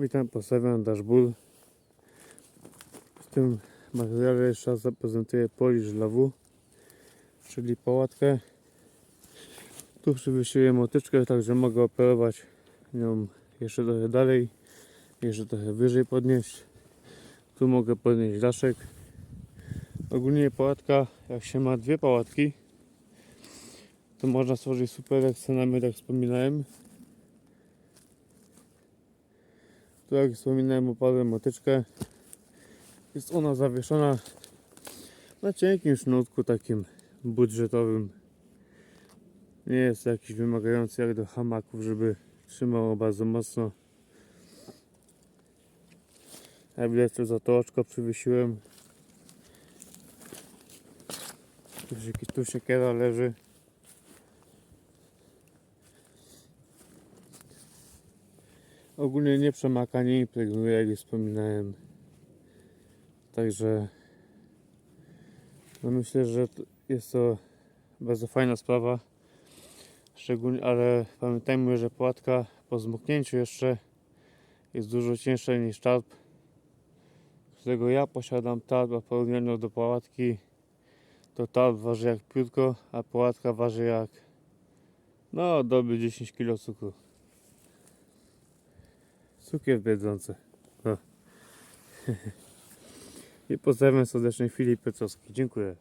Witam, pozdrawiam, Dasz Ból. W tym materiale jeszcze raz zaprezentuję polisz dla W, czyli pałatkę. Tu przywysiłem motyczkę, także mogę operować nią jeszcze trochę dalej, jeszcze trochę wyżej podnieść. Tu mogę podnieść daszek. Ogólnie pałatka, jak się ma dwie pałatki, to można stworzyć super scenami, jak wspominałem. Tu jak wspominałem opadłem motyczkę. Jest ona zawieszona na cienkim sznurku takim budżetowym. Nie jest jakiś wymagający jak do hamaków, żeby trzymało bardzo mocno. Jak widać to za to oczko przywiesiłem. Tu, się, tu siekiera leży. Ogólnie nie przemaka, nie impregnuje, jak już wspominałem. Także no myślę, że jest to bardzo fajna sprawa. Szczególnie, ale pamiętajmy, że płatka po zmoknięciu jeszcze jest dużo cięższa niż tarp, którego ja posiadam tarp, a w porównaniu do pałatki to tarp waży jak piórko, a płatka waży jak no doby 10 kg cukru. Cukier biedzący. No. I pozdrawiam serdecznie Filip Piotrowski. Dziękuję.